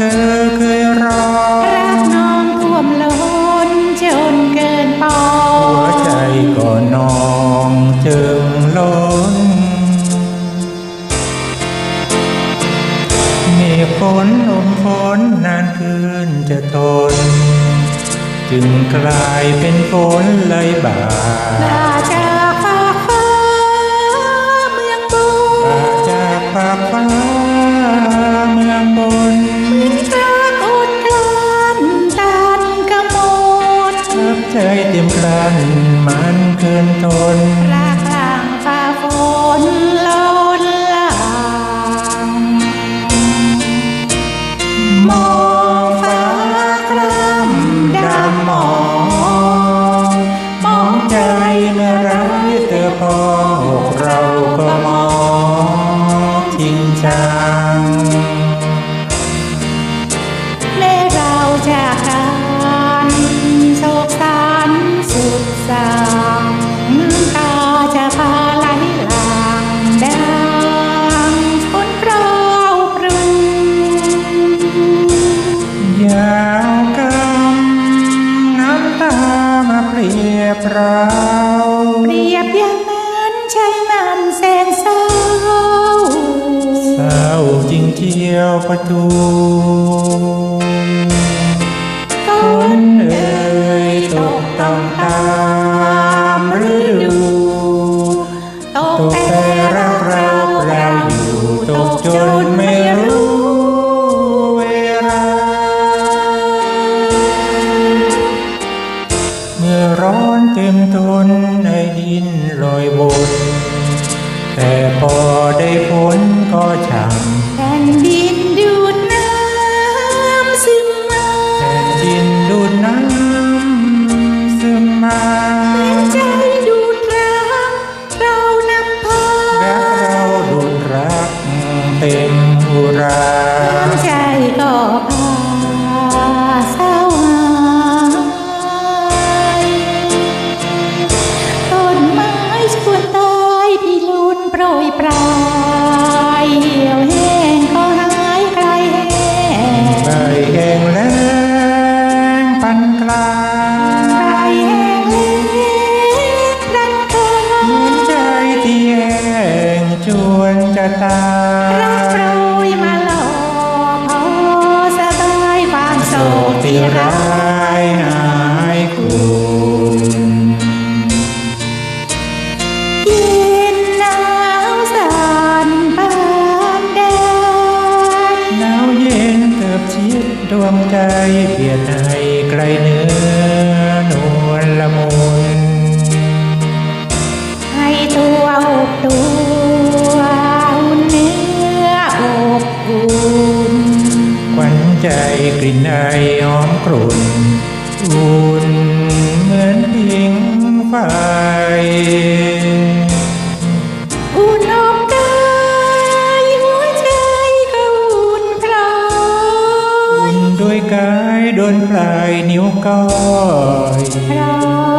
รักเธอเคยรอรักน้องท่วมล้นจนเกินปอหัวใจก็นองจึงล้น มีฝนลมฝนนานคืนจะทน จึงกลายเป็นฝนเลยบ่าลาจากฟ้าฟ้าเมืองบุป่าจากปากฟ้า น ยวประตูฝนเอ่ยตกต้องตามฤดู ตกแต่รัรักเราเราอยู่ตกจนไม่รู้รู้เวลา เมื่อร้อนเต็มทนในดินลอยบน แต่พอได้ฝนก็ ลาไกลแห้งรันเคิเหมือนใจที่แห้งจวนจะตายรักโปรยยมาหลอกพอสบายความโศกที่ร้าร้ายหายคุณเย็นหนาวสั่นปานแดนหนาวเย็นเติบชิดดวงใจเปลี่ยนให้ ไกลเนื้อนวลละมุนให้ตัวอบตัวอุ่นเนื้ออบอุ่นขวัญใจกลิ่นไอหอมกรุ่นอุ่นเหมือนพิงไฟ นปลายนิ้วก้อยพลอย